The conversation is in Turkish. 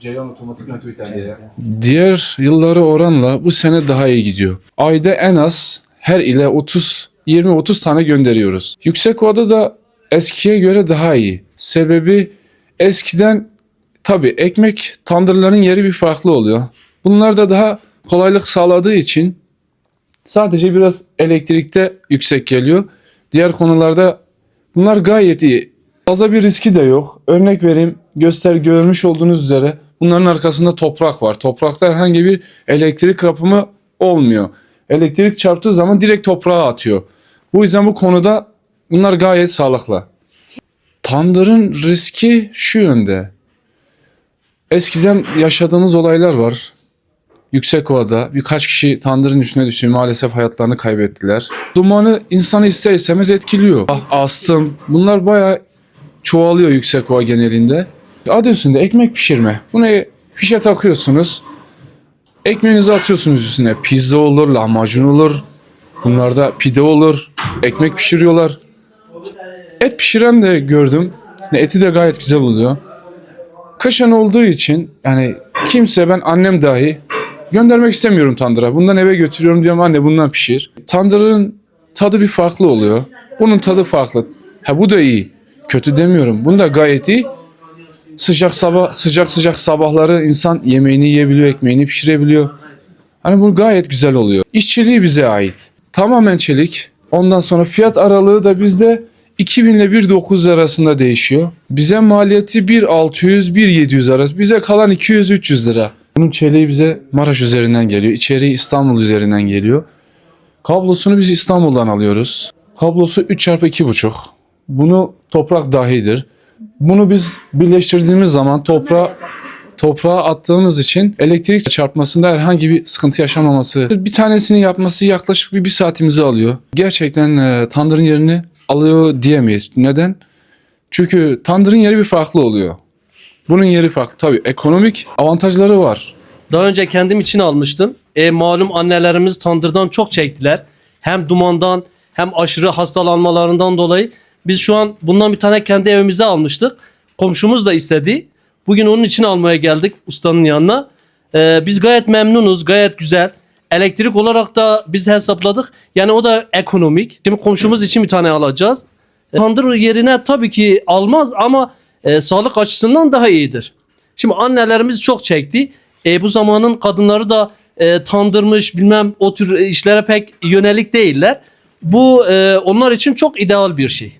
Ceylan otomatik. Diğer yıllara oranla bu sene daha iyi gidiyor. Ayda en az her ile 30 20-30 tane gönderiyoruz. Yüksekova'da da eskiye göre daha iyi. Sebebi eskiden tabi ekmek tandırların yeri bir farklı oluyor. Bunlar da daha kolaylık sağladığı için sadece biraz elektrikte yüksek geliyor. Diğer konularda bunlar gayet iyi. Fazla bir riski de yok. Örnek vereyim göster görmüş olduğunuz üzere bunların arkasında toprak var. Toprakta herhangi bir elektrik kapımı olmuyor. Elektrik çarptığı zaman direkt toprağa atıyor. Bu yüzden bu konuda bunlar gayet sağlıklı. Tandırın riski şu yönde. Eskiden yaşadığımız olaylar var. Yüksekova'da birkaç kişi tandırın üstüne düştü maalesef hayatlarını kaybettiler. Dumanı insanı ister istemez etkiliyor. Ah, astım bunlar bayağı çoğalıyor Yüksekova genelinde. Adı üstünde ekmek pişirme. Bunu fişe takıyorsunuz. Ekmeğinizi atıyorsunuz üstüne. Pizza olur, lahmacun olur. Bunlarda pide olur. Ekmek pişiriyorlar. Et pişiren de gördüm. Eti de gayet güzel oluyor. Kışın olduğu için yani kimse ben annem dahi göndermek istemiyorum tandıra. Bundan eve götürüyorum diyorum anne bundan pişir. Tandırın tadı bir farklı oluyor. Bunun tadı farklı. Ha bu da iyi. Kötü demiyorum. Bunda gayet iyi. Sıcak sabah sıcak sıcak sabahları insan yemeğini yiyebiliyor, ekmeğini pişirebiliyor. Hani bu gayet güzel oluyor. İşçiliği bize ait. Tamamen çelik. Ondan sonra fiyat aralığı da bizde 2000 ile 1.900 arasında değişiyor. Bize maliyeti 1.600 1.700 arası. Bize kalan 200-300 lira. Bunun çeliği bize Maraş üzerinden geliyor. İçeriği İstanbul üzerinden geliyor. Kablosunu biz İstanbul'dan alıyoruz. Kablosu 3x2.5. Bunu toprak dahidir. Bunu biz birleştirdiğimiz zaman toprağa toprağa attığımız için elektrik çarpmasında herhangi bir sıkıntı yaşamaması. Bir tanesini yapması yaklaşık bir, bir saatimizi alıyor. Gerçekten e, tandırın yerini alıyor diyemeyiz. Neden? Çünkü tandırın yeri bir farklı oluyor. Bunun yeri farklı. Tabii ekonomik avantajları var. Daha önce kendim için almıştım. E, malum annelerimiz tandırdan çok çektiler. Hem dumandan hem aşırı hastalanmalarından dolayı. Biz şu an bundan bir tane kendi evimize almıştık. Komşumuz da istedi. Bugün onun için almaya geldik ustanın yanına. E, biz gayet memnunuz, gayet güzel. Elektrik olarak da biz hesapladık. Yani o da ekonomik. Şimdi komşumuz için bir tane alacağız. Tandır yerine tabii ki almaz ama e, sağlık açısından daha iyidir. Şimdi annelerimiz çok çekti. E, bu zamanın kadınları da e, tandırmış bilmem o tür işlere pek yönelik değiller. Bu e, onlar için çok ideal bir şey.